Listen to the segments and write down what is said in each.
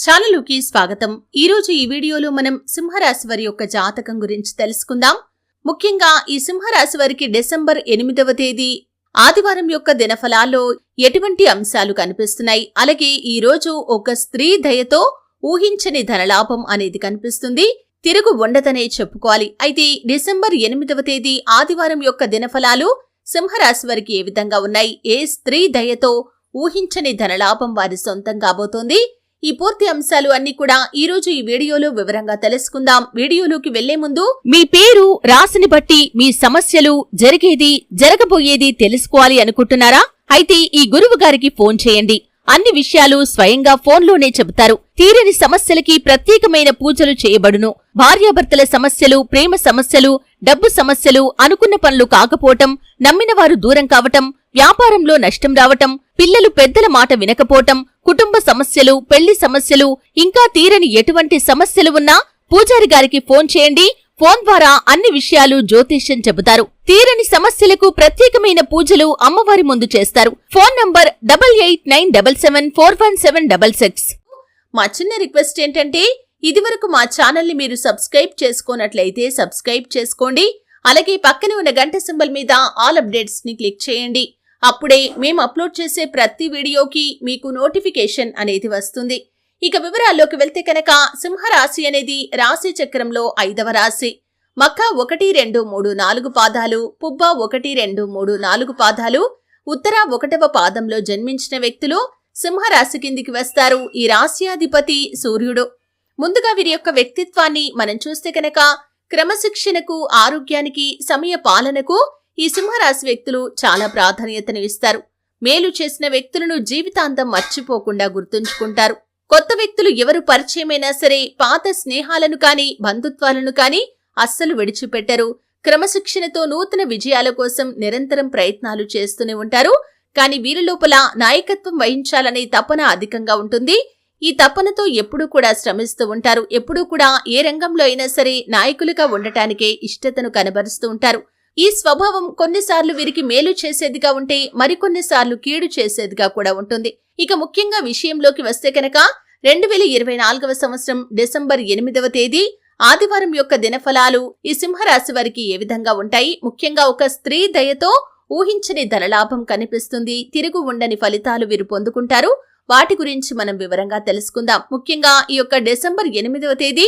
ఛానలుకి స్వాగతం. ఈ రోజు ఈ వీడియోలో మనం సింహరాశి వారి యొక్క జాతకం గురించి తెలుసుకుందాం. ముఖ్యంగా ఈ సింహరాశి వారికి డిసెంబర్ ఎనిమిదవ తేదీ ఆదివారం యొక్క దినఫలాల్లో ఎటువంటి అంశాలు కనిపిస్తున్నాయి? అలాగే ఈ రోజు ఒక స్త్రీ దయతో ఊహించని ధనలాభం అనేది కనిపిస్తుంది. తిరుగు ఉండదనే చెప్పుకోవాలి. అయితే డిసెంబర్ ఎనిమిదవ తేదీ ఆదివారం యొక్క దినఫలాలు సింహరాశి వారికి ఏ విధంగా ఉన్నాయి? ఏ స్త్రీ దయతో ఊహించని ధనలాభం వారి సొంతం కాబోతోంది? ఈ పూర్తి అంశాలు అన్ని కూడా ఈ రోజు ఈ వీడియోలో వివరంగా తెలుసుకుందాం. వీడియోలోకి వెళ్ళే ముందు మీ పేరు రాశిని బట్టి మీ సమస్యలు జరిగేది జరగబోయేది తెలుసుకోవాలి అనుకుంటున్నారా? అయితే ఈ గురువు గారికి ఫోన్ చేయండి. అన్ని విషయాలు స్వయంగా ఫోన్లోనే చెబుతారు. తీరని సమస్యలకి ప్రత్యేకమైన పూజలు చేయబడును. భార్యాభర్తల సమస్యలు ప్రేమ సమస్యలు డబ్బు సమస్యలు అనుకున్న పనులు కాకపోవటం నమ్మిన వారు దూరం కావటం వ్యాపారంలో నష్టం రావటం పిల్లలు పెద్దల మాట వినకపోవటం కుటుంబ సమస్యలు పెళ్ళి సమస్యలు ఇంకా తీరని ఎటువంటి సమస్యలు ఉన్నా పూజారి గారికి ఫోన్ చేయండి. ఫోన్ ద్వారా అన్ని విషయాలు జ్యోతిష్యం చెబుతారు. తీరని సమస్యలకు ప్రత్యేకమైన పూజలు అమ్మవారి ముందు చేస్తారు. Phone number double eight nine double seven four one seven double six. మా చిన్న రిక్వెస్ట్ ఏంటంటే ఇదివరకు మా ఛానల్ని మీరు సబ్స్క్రైబ్ చేసుకోనట్లయితే సబ్స్క్రైబ్ చేసుకోండి. అలాగే పక్కనే ఉన్న గంట సింబల్ మీద ఆల్ అప్డేట్స్ని క్లిక్ చేయండి. అప్పుడే మేము అప్లోడ్ చేసే ప్రతి వీడియోకి మీకు నోటిఫికేషన్ అనేది వస్తుంది. ఇక వివరాల్లోకి వెళ్తే కనుక సింహరాశి అనేది రాశి చక్రంలో ఐదవ రాశి. మక్క ఒకటి రెండు మూడు నాలుగు పాదాలు పుబ్బ ఒకటి రెండు మూడు నాలుగు పాదాలు ఉత్తర ఒకటవ పాదంలో జన్మించిన వ్యక్తులు సింహరాశి కిందికి వస్తారు. ఈ రాశ్యాధిపతి సూర్యుడు. ముందుగా వీరి యొక్క వ్యక్తిత్వాన్ని మనం చూస్తే కనుక క్రమశిక్షణకు ఆరోగ్యానికి సమయ పాలనకు ఈ సింహరాశి వ్యక్తులు చాలా ప్రాధాన్యతను ఇస్తారు. మేలు చేసిన వ్యక్తులను జీవితాంతం మర్చిపోకుండా గుర్తుంచుకుంటారు. కొత్త వ్యక్తులు ఎవరు పరిచయమైనా సరే పాత స్నేహాలను కానీ బంధుత్వాలను కానీ అస్సలు విడిచిపెట్టరు. క్రమశిక్షణతో నూతన విజయాల కోసం నిరంతరం ప్రయత్నాలు చేస్తూనే ఉంటారు. కానీ వీరి లోపల నాయకత్వం వహించాలనే తపన అధికంగా ఉంటుంది. ఈ తపనతో ఎప్పుడూ కూడా శ్రమిస్తూ ఉంటారు. ఎప్పుడూ కూడా ఏ రంగంలో అయినా సరే నాయకులుగా ఉండటానికే ఇష్టతను కనబరుస్తూ ఉంటారు. ఈ స్వభావం కొన్నిసార్లు వీరికి మేలు చేసేదిగా ఉంటే మరికొన్నిసార్లు కీడు చేసేదిగా కూడా ఉంటుంది. ఇక ముఖ్యంగా విషయంలోకి వస్తే కనుక రెండు వేల ఇరవై నాలుగవ సంవత్సరం డిసెంబర్ ఎనిమిదవ తేదీ ఆదివారం యొక్క దినఫలాలు ఈ సింహరాశి వారికి ఏ విధంగా ఉంటాయి? ముఖ్యంగా ఒక స్త్రీ దయతో ఊహించని ధనలాభం కనిపిస్తుంది. తిరుగు ఉండని ఫలితాలు వీరు పొందుకుంటారు. వాటి గురించి మనం వివరంగా తెలుసుకుందాం. ముఖ్యంగా ఈ యొక్క డిసెంబర్ ఎనిమిదవ తేదీ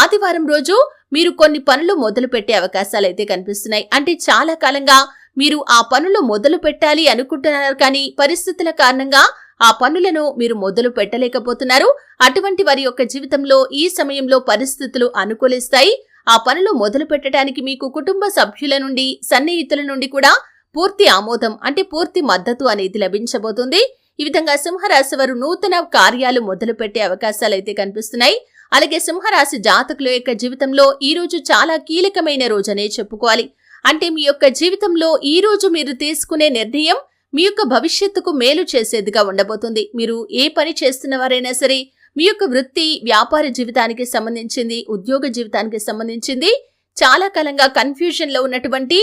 ఆదివారం రోజు మీరు కొన్ని పనులు మొదలు పెట్టే అవకాశాలు అయితే కనిపిస్తున్నాయి. అంటే చాలా కాలంగా మీరు ఆ పనులు మొదలు పెట్టాలి అనుకుంటున్నారు కానీ పరిస్థితుల కారణంగా ఆ పనులను మీరు మొదలు పెట్టలేకపోతున్నారు. అటువంటి వారి యొక్క జీవితంలో ఈ సమయంలో పరిస్థితులు అనుకూలిస్తాయి. ఆ పనులు మొదలు పెట్టడానికి మీకు కుటుంబ సభ్యుల నుండి సన్నిహితుల నుండి కూడా పూర్తి ఆమోదం అంటే పూర్తి మద్దతు అనేది లభించబోతుంది. ఈ విధంగా సింహరాశి వారు నూతన కార్యాలు మొదలు పెట్టే అవకాశాలు అయితే కనిపిస్తున్నాయి. అలాగే సింహరాశి జాతకుల యొక్క జీవితంలో ఈ రోజు చాలా కీలకమైన రోజనే చెప్పుకోవాలి. అంటే మీ యొక్క జీవితంలో ఈ రోజు మీరు తీసుకునే నిర్ణయం మీ యొక్క భవిష్యత్తుకు మేలు చేసేదిగా ఉండబోతుంది. మీరు ఏ పని చేస్తున్న వారైనా సరే మీ యొక్క వృత్తి వ్యాపార జీవితానికి సంబంధించింది ఉద్యోగ జీవితానికి సంబంధించింది చాలా కాలంగా కన్ఫ్యూజన్లో ఉన్నటువంటి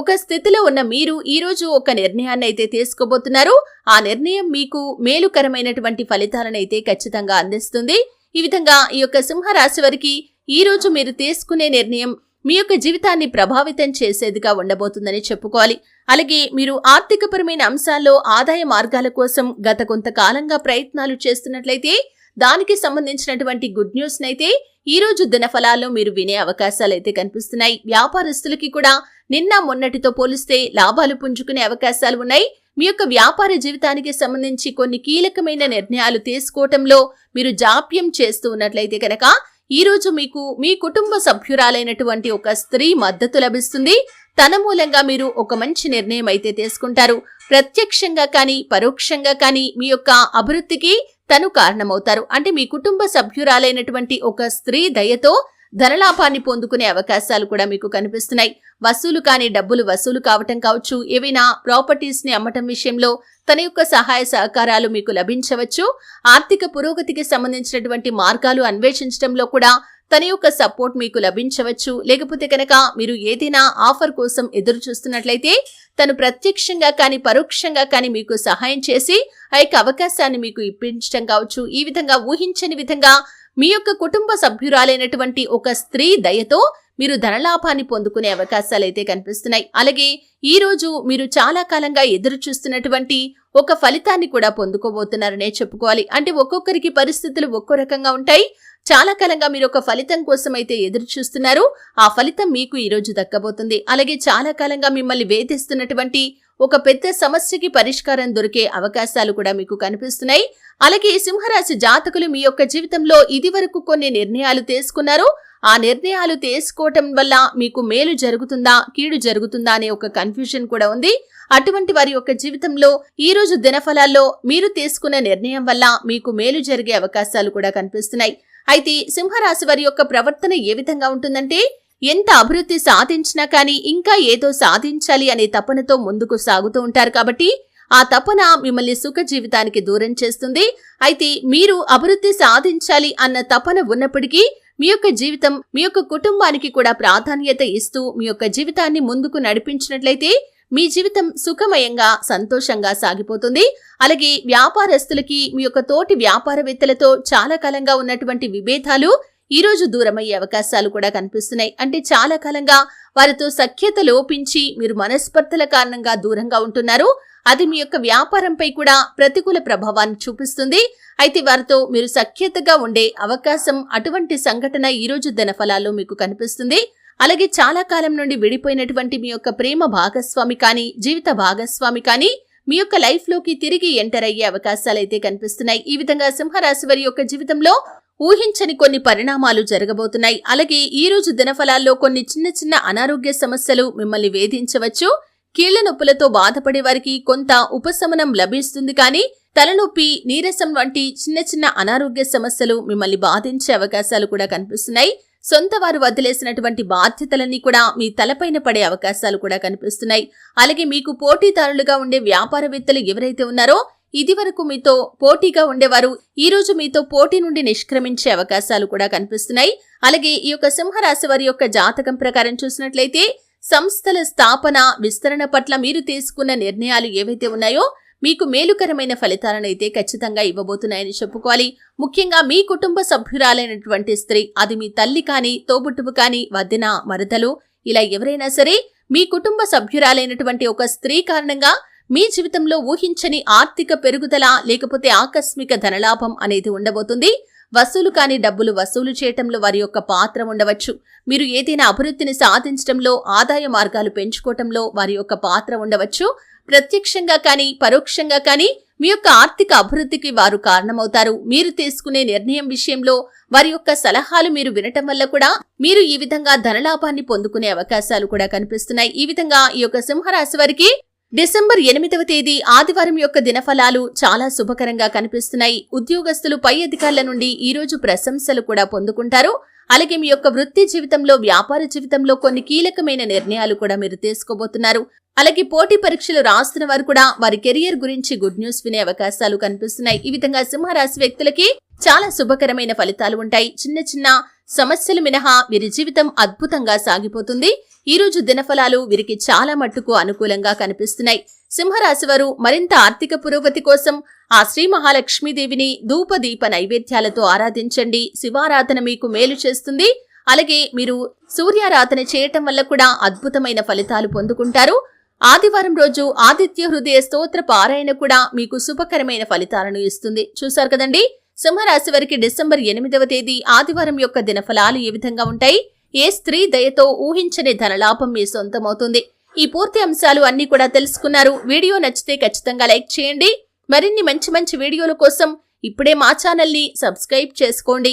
ఒక స్థితిలో ఉన్న మీరు ఈ రోజు ఒక నిర్ణయాన్ని అయితే తీసుకోబోతున్నారు. ఆ నిర్ణయం మీకు మేలుకరమైనటువంటి ఫలితాలను అయితే ఖచ్చితంగా అందిస్తుంది. ఈ విధంగా ఈ యొక్క సింహరాశి వారికి ఈరోజు మీరు తీసుకునే నిర్ణయం మీ యొక్క జీవితాన్ని ప్రభావితం చేసేదిగా ఉండబోతుందని చెప్పుకోవాలి. అలాగే మీరు ఆర్థికపరమైన అంశాల్లో ఆదాయ మార్గాల కోసం గత కొంతకాలంగా ప్రయత్నాలు చేస్తున్నట్లయితే దానికి సంబంధించినటువంటి గుడ్ న్యూస్ నైతే ఈ రోజు దినఫలాల్లో మీరు వినే అవకాశాలు అయితే కనిపిస్తున్నాయి. వ్యాపారస్తులకి కూడా నిన్న మొన్నటితో పోలిస్తే లాభాలు పుంజుకునే అవకాశాలు ఉన్నాయి. మీ యొక్క వ్యాపార జీవితానికి సంబంధించి కొన్ని కీలకమైన నిర్ణయాలు తీసుకోవటంలో మీరు జాప్యం చేస్తూ ఉన్నట్లయితే కనుక ఈ రోజు మీకు మీ కుటుంబ సభ్యురాలైనటువంటి ఒక స్త్రీ మద్దతు లభిస్తుంది. తన మూలంగా మీరు ఒక మంచి నిర్ణయం అయితే తీసుకుంటారు. ప్రత్యక్షంగా కానీ పరోక్షంగా కానీ మీ యొక్క అభివృద్ధికి తను కారణమవుతారు. అంటే మీ కుటుంబ సభ్యురాలైనటువంటి ఒక స్త్రీ దయతో ధనలాభాన్ని పొందుకునే అవకాశాలు కూడా మీకు కనిపిస్తున్నాయి. వసూలు కాని డబ్బులు వసూలు కావటం కావచ్చు ఏవైనా ప్రాపర్టీస్ని అమ్మటం విషయంలో తన యొక్క సహాయ సహకారాలు మీకు లభించవచ్చు. ఆర్థిక పురోగతికి సంబంధించినటువంటి మార్గాలు అన్వేషించడంలో కూడా తన యొక్క సపోర్ట్ మీకు లభించవచ్చు. లేకపోతే కనుక మీరు ఏదైనా ఆఫర్ కోసం ఎదురు చూస్తున్నట్లయితే తను ప్రత్యక్షంగా కానీ పరోక్షంగా కానీ మీకు సహాయం చేసి ఆ యొక్క అవకాశాన్ని మీకు ఇప్పించడం కావచ్చు. ఈ విధంగా ఊహించని విధంగా మీ యొక్క కుటుంబ సభ్యురాలైనటువంటి ఒక స్త్రీ దయతో మీరు ధనలాభాన్ని పొందుకునే అవకాశాలు అయితే కనిపిస్తున్నాయి. అలాగే ఈ రోజు మీరు చాలా కాలంగా ఎదురు చూస్తున్నటువంటి ఒక ఫలితాన్ని కూడా పొందుకోబోతున్నారనే చెప్పుకోవాలి. అంటే ఒక్కొక్కరికి పరిస్థితులు ఒక్కో రకంగా ఉంటాయి. చాలా కాలంగా మీరు ఒక ఫలితం కోసం అయితే ఎదురు చూస్తున్నారు. ఆ ఫలితం మీకు ఈరోజు దక్కబోతుంది. అలాగే చాలా కాలంగా మిమ్మల్ని వేధిస్తున్నటువంటి ఒక పెద్ద సమస్యకి పరిష్కారం దొరికే అవకాశాలు కూడా మీకు కనిపిస్తున్నాయి. అలాగే సింహరాశి జాతకులు మీ యొక్క జీవితంలో ఇది వరకు కొన్ని నిర్ణయాలు తీసుకున్నారు. ఆ నిర్ణయాలు తీసుకోవటం వల్ల మీకు మేలు జరుగుతుందా కీడు జరుగుతుందా అనే ఒక కన్ఫ్యూజన్ కూడా ఉంది. అటువంటి వారి యొక్క జీవితంలో ఈ రోజు దినఫలాల్లో మీరు తీసుకున్న నిర్ణయం వల్ల మీకు మేలు జరిగే అవకాశాలు కూడా కనిపిస్తున్నాయి. అయితే సింహరాశి వారి యొక్క ప్రవర్తన ఏ విధంగా ఉంటుందంటే ఎంత అభివృద్ధి సాధించినా కానీ ఇంకా ఏదో సాధించాలి అనే తపనతో ముందుకు సాగుతూ ఉంటారు కాబట్టి ఆ తపన మిమ్మల్ని సుఖ జీవితానికి దూరం చేస్తుంది. అయితే మీరు అభివృద్ధి సాధించాలి అన్న తపన ఉన్నప్పటికీ మీ యొక్క జీవితం మీ యొక్క కుటుంబానికి కూడా ప్రాధాన్యత ఇస్తూ మీ యొక్క జీవితాన్ని ముందుకు నడిపించినట్లయితే మీ జీవితం సుఖమయంగా సంతోషంగా సాగిపోతుంది. అలాగే వ్యాపారస్తులకి మీ యొక్క తోటి వ్యాపారవేత్తలతో చాలా కాలంగా ఉన్నటువంటి విభేదాలు ఈ రోజు దూరమయ్యే అవకాశాలు కూడా కనిపిస్తున్నాయి. అంటే చాలా కాలంగా వారితో సఖ్యత లోపించి మీరు మనస్పర్ధల కారణంగా దూరంగా ఉంటున్నారు. అది మీ యొక్క వ్యాపారంపై కూడా ప్రతికూల ప్రభావాన్ని చూపిస్తుంది. అయితే వారితో మీరు సఖ్యతగా ఉండే అవకాశం అటువంటి సంఘటన ఈ రోజు ధనఫలాల్లో మీకు కనిపిస్తుంది. అలాగే చాలా కాలం నుండి విడిపోయినటువంటి మీ యొక్క ప్రేమ భాగస్వామి కానీ జీవిత భాగస్వామి కానీ మీ యొక్క లైఫ్లోకి తిరిగి ఎంటర్ అయ్యే అవకాశాలు అయితే కనిపిస్తున్నాయి. ఈ విధంగా సింహరాశి వారి యొక్క జీవితంలో ఊహించని కొన్ని పరిణామాలు జరగబోతున్నాయి. అలాగే ఈ రోజు దినఫలాల్లో కొన్ని చిన్న చిన్న అనారోగ్య సమస్యలు మిమ్మల్ని వేధించవచ్చు. కీళ్ళ నొప్పులతో బాధపడే వారికి కొంత ఉపశమనం లభిస్తుంది కానీ తలనొప్పి నీరసం వంటి చిన్న చిన్న అనారోగ్య సమస్యలు మిమ్మల్ని బాధించే అవకాశాలు కూడా కనిపిస్తున్నాయి. సొంత వారు వదిలేసినటువంటి బాధ్యతలన్నీ కూడా మీ తలపైన పడే అవకాశాలు కూడా కనిపిస్తున్నాయి. అలాగే మీకు పోటీదారులుగా ఉండే వ్యాపారవేత్తలు ఎవరైతే ఉన్నారో ఇదివరకు మీతో పోటీగా ఉండేవారు. ఈ రోజు మీతో పోటీ నుండి నిష్క్రమించే అవకాశాలు కూడా కనిపిస్తున్నాయి. అలాగే ఈ యొక్క సింహరాశి వారి యొక్క జాతకం ప్రకారం చూసినట్లయితే సంస్థల స్థాపన విస్తరణ పట్ల మీరు తీసుకున్న నిర్ణయాలు ఏవైతే ఉన్నాయో మీకు మేలుకరమైన ఫలితాలను అయితే ఖచ్చితంగా ఇవ్వబోతున్నాయని చెప్పుకోవాలి. ముఖ్యంగా మీ కుటుంబ సభ్యురాలైనటువంటి స్త్రీ అది మీ తల్లి కానీ తోబుట్టువు కానీ వదిన మరదలు ఇలా ఎవరైనా సరే మీ కుటుంబ సభ్యురాలైనటువంటి ఒక స్త్రీ కారణంగా మీ జీవితంలో ఊహించని ఆర్థిక పెరుగుదల లేకపోతే ఆకస్మిక ధనలాభం అనేది ఉండబోతుంది. వసూలు కాని డబ్బులు వసూలు చేయటంలో వారి యొక్క పాత్ర ఉండవచ్చు. మీరు ఏదైనా అభివృద్ధిని సాధించడంలో ఆదాయ మార్గాలు పెంచుకోవటంలో వారి యొక్క పాత్ర ఉండవచ్చు. ప్రత్యక్షంగా కానీ పరోక్షంగా కానీ మీ యొక్క ఆర్థిక అభివృద్ధికి వారు కారణమవుతారు. మీరు తీసుకునే నిర్ణయం విషయంలో వారి యొక్క సలహాలు మీరు వినటం వల్ల కూడా మీరు ఈ విధంగా ధనలాభాన్ని పొందుకునే అవకాశాలు కూడా కనిపిస్తున్నాయి. ఈ విధంగా ఈ యొక్క సింహరాశి వారికి డిసెంబర్ ఎనిమిదవ తేదీ ఆదివారం యొక్క దినఫలాలు చాలా శుభకరంగా కనిపిస్తున్నాయి. ఉద్యోగస్తులు పై అధికారుల నుండి ఈ రోజు ప్రశంసలు కూడా పొందుకుంటారు. అలాగే మీ యొక్క వృత్తి జీవితంలో వ్యాపార జీవితంలో కొన్ని కీలకమైన నిర్ణయాలు కూడా మీరు తీసుకోబోతున్నారు. అలాగే పోటీ పరీక్షలు రాస్తున్న వారు కూడా వారి కెరియర్ గురించి గుడ్ న్యూస్ వినే అవకాశాలు కనిపిస్తున్నాయి. ఈ విధంగా సింహరాశి వ్యక్తులకి చాలా శుభకరమైన ఫలితాలు ఉంటాయి. చిన్న చిన్న సమస్యలు మినహా వీరి జీవితం అద్భుతంగా సాగిపోతుంది. ఈరోజు దినఫలాలు వీరికి చాలా మట్టుకు అనుకూలంగా కనిపిస్తున్నాయి. సింహరాశి వారు మరింత ఆర్థిక పురోగతి కోసం ఆ శ్రీ మహాలక్ష్మీదేవిని ధూపదీప నైవేద్యాలతో ఆరాధించండి. శివారాధన మీకు మేలు చేస్తుంది. అలాగే మీరు సూర్యారాధన చేయటం వల్ల కూడా అద్భుతమైన ఫలితాలు పొందుకుంటారు. ఆదివారం రోజు ఆదిత్య హృదయ స్తోత్ర పారాయణ కూడా మీకు శుభకరమైన ఫలితాలను ఇస్తుంది. చూశారు కదండి? సింహరాశి వారికి డిసెంబర్ ఎనిమిదవ తేదీ ఆదివారం యొక్క దినఫలాలు ఏ విధంగా ఉంటాయి. ఏ స్త్రీ దయతో ఊహించని ధనలాభం మీ సొంతమవుతుంది. ఈ పూర్తి అంశాలు అన్ని కూడా తెలుసుకున్నారు. వీడియో నచ్చితే ఖచ్చితంగా లైక్ చేయండి. మరిన్ని మంచి మంచి వీడియోల కోసం ఇప్పుడే మా ఛానల్ని సబ్స్క్రైబ్ చేసుకోండి.